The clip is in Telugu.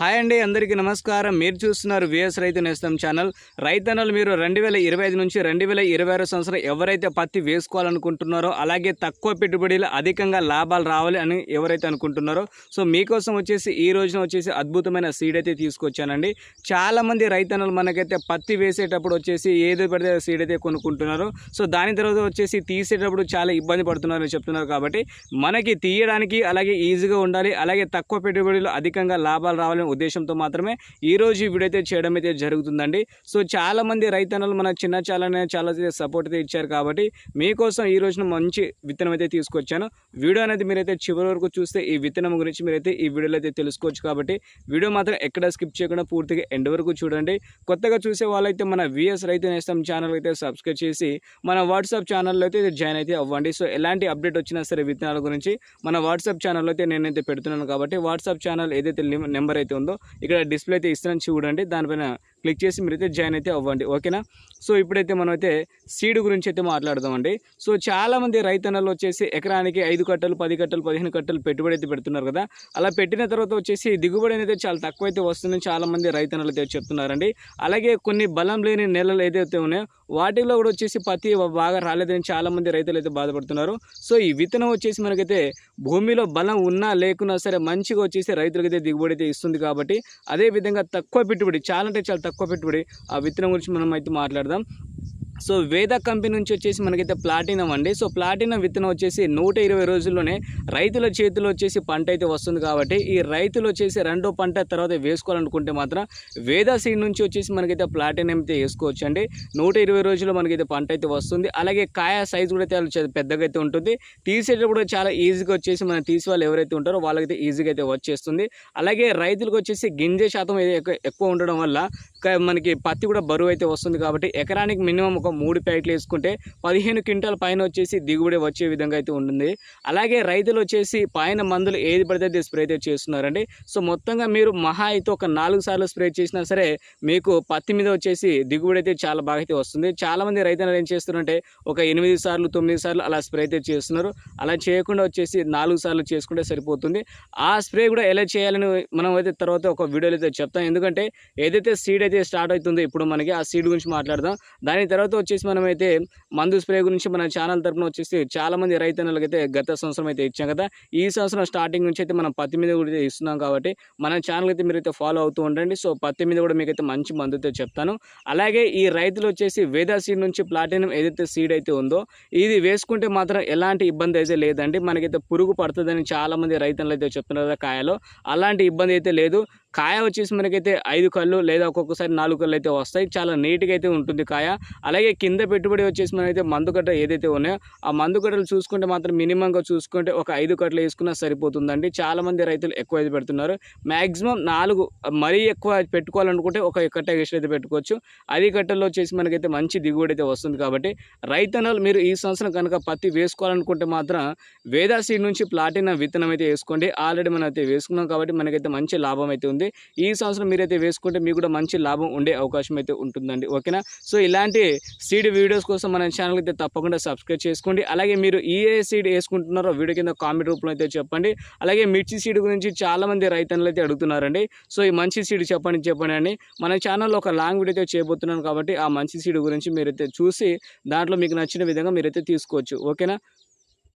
హాయ్ అండి అందరికీ నమస్కారం. మీరు చూస్తున్నారు విఎస్ రైతు నేస్తం ఛానల్. రైతన్నలు మీరు రెండు వేల ఇరవై ఐదు నుంచి రెండు వేల ఇరవై ఆరు సంవత్సరం ఎవరైతే పత్తి వేసుకోవాలనుకుంటున్నారో అలాగే తక్కువ పెట్టుబడిలో అధికంగా లాభాలు రావాలి అని ఎవరైతే అనుకుంటున్నారో సో మీకోసం వచ్చేసి ఈ రోజున వచ్చేసి అద్భుతమైన సీడ్ అయితే తీసుకొచ్చానండి. చాలామంది రైతన్నలు మనకైతే పత్తి వేసేటప్పుడు వచ్చేసి ఏదో పడితే సీడ్ అయితే కొనుక్కుంటున్నారు. సో దాని తర్వాత వచ్చేసి తీసేటప్పుడు చాలా ఇబ్బంది పడుతున్నారని చెప్తున్నారు కాబట్టి మనకి తీయడానికి అలాగే ఈజీగా ఉండాలి. అలాగే తక్కువ పెట్టుబడిలో అధికంగా లాభాలు రావాలి ఉద్దేశంతో మాత్రమే ఈ రోజు ఈ వీడియో అయితే చేయడం అయితే జరుగుతుందండి. సో చాలామంది రైతన్నలు మన చిన్న చాలనే చాలా సపోర్ట్ అయితే ఇచ్చారు కాబట్టి మీకోసం ఈ రోజున మంచి విత్తనం అయితే తీసుకొచ్చాను. వీడియో అనేది మీరైతే చివరి వరకు చూస్తే ఈ విత్తనం గురించి మీరైతే ఈ వీడియోలో అయితే తెలుసుకోవచ్చు కాబట్టి వీడియో మాత్రం ఎక్కడ స్కిప్ చేయకుండా పూర్తిగా ఎండ్ వరకు చూడండి. కొత్తగా చూసే వాళ్ళైతే మన విఎస్ రైతు నేస్తం ఛానల్ అయితే సబ్స్క్రైబ్ చేసి మన వాట్సాప్ ఛానల్లో అయితే జాయిన్ అయితే అవ్వండి. సో ఎలాంటి అప్డేట్ వచ్చినా సరే విత్తనాల గురించి మన వాట్సాప్ ఛానల్లో అయితే నేనైతే పెడుతున్నాను కాబట్టి వాట్సాప్ ఛానల్ ఏదైతే నెంబర్ అయితే ఉందో ఇక్కడ డిస్ప్లే అయితే ఇస్తున్నాను చూడండి. దానిపైన క్లిక్ చేసి మీరైతే జాయిన్ అయితే అవ్వండి. ఓకేనా? సో ఇప్పుడైతే మనం అయితే సీడ్ గురించి అయితే మాట్లాడదామండి. సో చాలామంది రైతన్నలు వచ్చేసి ఎకరానికి ఐదు కట్టలు పది కట్టలు పదిహేను కట్టలు పెట్టుబడి అయితే పెడుతున్నారు కదా? అలా పెట్టిన తర్వాత వచ్చేసి దిగుబడి అనేది చాలా తక్కువ అయితే వస్తుందని చాలామంది రైతన్నలు అయితే చెప్తున్నారండి. అలాగే కొన్ని బలం లేని నెలలు ఏదైతే ఉన్నాయో వాటిలో కూడా వచ్చేసి పత్తి బాగా రాలేదని చాలామంది రైతులు అయితే బాధపడుతున్నారు. సో ఈ విత్తనం వచ్చేసి మనకైతే భూమిలో బలం ఉన్నా లేకున్నా సరే మంచిగా వచ్చేసి రైతులకైతే దిగుబడి అయితే ఇస్తుంది కాబట్టి అదే విధంగా తక్కువ పెట్టుబడి చాలా అంటే చాలా తక్కువ పెట్టుబడి. ఆ విత్తనం గురించి మనం అయితే మాట్లాడదాం. సో వేద కంపెనీ నుంచి వచ్చేసి మనకైతే ప్లాటినం అండి. సో ప్లాటినం విత్తనం వచ్చేసి నూట ఇరవై రోజుల్లోనే రైతుల చేతిలో వచ్చేసి పంట అయితే వస్తుంది కాబట్టి ఈ రైతులు వచ్చేసి రెండో పంట తర్వాత వేసుకోవాలనుకుంటే మాత్రం వేద సీడ్ నుంచి వచ్చేసి మనకైతే ప్లాటినం అయితే వేసుకోవచ్చు అండి నూట ఇరవై రోజుల్లో మనకైతే పంట అయితే వస్తుంది. అలాగే కాయ సైజు కూడా చాలా పెద్దగా అయితే ఉంటుంది. తీసేటప్పుడు చాలా ఈజీగా వచ్చేసి మనం తీసి వాళ్ళు ఎవరైతే ఉంటారో వాళ్ళకైతే ఈజీగా అయితే వచ్చేస్తుంది. అలాగే రైతులకు వచ్చేసి గింజ శాతం ఎక్కువ ఎక్కువ ఉండడం వల్ల క- మనకి పత్తి కూడా బరువు అయితే వస్తుంది కాబట్టి ఎకరానికి మినిమం ఒక మూడు ప్యాకెట్లు వేసుకుంటే పదిహేను క్వింటాల పైన వచ్చేసి దిగుబడి వచ్చే విధంగా అయితే ఉంటుంది. అలాగే రైతులు వచ్చేసి పైన మందులు ఏది పడితే అది స్ప్రే అయితే చేస్తున్నారండి. సో మొత్తంగా మీరు మహా అయితే ఒక నాలుగు సార్లు స్ప్రే చేసినా సరే మీకు పత్తి మీద వచ్చేసి దిగుబడి అయితే చాలా బాగా అయితే వస్తుంది. చాలామంది రైతులు ఏం చేస్తున్నారంటే ఒక ఎనిమిది సార్లు తొమ్మిది సార్లు అలా స్ప్రే అయితే చేస్తున్నారు. అలా చేయకుండా వచ్చేసి నాలుగు సార్లు చేసుకుంటే సరిపోతుంది. ఆ స్ప్రే కూడా ఎలా చేయాలని మనం అయితే తర్వాత ఒక వీడియోలో అయితే చెప్తాం. ఎందుకంటే ఏదైతే సీడ్ అయితే స్టార్ట్ అవుతుందో ఇప్పుడు మనకి ఆ సీడ్ గురించి మాట్లాడదాం. దాని తర్వాత వచ్చేసి మనమైతే మందు స్ప్రే గురించి మన ఛానల్ తరపున వచ్చేసి చాలామంది మంది అయితే గత సంవత్సరం అయితే ఇచ్చాం కదా. ఈ సంవత్సరం స్టార్టింగ్ నుంచి అయితే మనం పత్తి మీద కూడా ఇస్తున్నాం కాబట్టి మన ఛానల్ అయితే మీరైతే ఫాలో అవుతూ ఉండండి. సో పత్తి మీద కూడా మీకైతే మంచి మందు అయితే చెప్తాను. అలాగే ఈ రైతులు వచ్చేసి వేదా సీడ్ నుంచి ప్లాటినం ఏదైతే సీడ్ అయితే ఉందో ఇది వేసుకుంటే మాత్రం ఎలాంటి ఇబ్బంది అయితే లేదండి. మనకైతే పురుగు పడుతుందని చాలామంది రైతులు అయితే చెప్తున్నారు కదా కాయలో. అలాంటి ఇబ్బంది అయితే లేదు. కాయ వచ్చేసి మనకైతే ఐదు కళ్ళు లేదా ఒక్కొక్కసారి నాలుగు కళ్ళు అయితే వస్తాయి. చాలా నీట్గా అయితే ఉంటుంది కాయ. అలాగే కింద పెట్టుబడి వచ్చేసి మనమైతే మందు కట్ట ఏదైతే ఉన్నాయో ఆ మందు కట్టలు చూసుకుంటే మాత్రం మినిమంగా చూసుకుంటే ఒక ఐదు కట్టలు వేసుకున్నా సరిపోతుందండి. చాలామంది రైతులు ఎక్కువ అయితే పెడుతున్నారు. మ్యాక్సిమం నాలుగు మరీ ఎక్కువ పెట్టుకోవాలనుకుంటే ఒక కట్ట వేసి అయితే పెట్టుకోవచ్చు. అది కట్టల్లో వచ్చేసి మనకైతే మంచి దిగుబడి అయితే వస్తుంది కాబట్టి రైతన్నలు మీరు ఈ సంవత్సరం కనుక పత్తి వేసుకోవాలనుకుంటే మాత్రం వేదా సీడ్ నుంచి ప్లాటినా విత్తనం అయితే వేసుకోండి. ఆల్రెడీ మనం అయితే వేసుకున్నాం కాబట్టి మనకైతే మంచి లాభం అయితే ఉంది. ఈ సంవత్సరం మీరైతే వేసుకుంటే మీకు కూడా మంచి లాభం ఉండే అవకాశం అయితే ఉంటుందండి. ఓకేనా? సో ఇలాంటి సీడ్ వీడియోస్ కోసం మన ఛానల్ అయితే తప్పకుండా సబ్స్క్రైబ్ చేసుకోండి. అలాగే మీరు ఏ సీడ్ వేసుకుంటున్నారో వీడియో కింద కామెంట్ రూపంలో అయితే చెప్పండి. అలాగే మిర్చి సీడ్ గురించి చాలామంది రైతన్నులు అయితే అడుగుతున్నారండి. సో ఈ మంచి సీడ్ చెప్పండి చెప్పండి అని. మన ఛానల్లో ఒక లాంగ్ వీడియో అయితే చేయబోతున్నాను కాబట్టి ఆ మంచి సీడ్ గురించి మీరైతే చూసి దాంట్లో మీకు నచ్చిన విధంగా మీరైతే తీసుకోవచ్చు. ఓకేనా?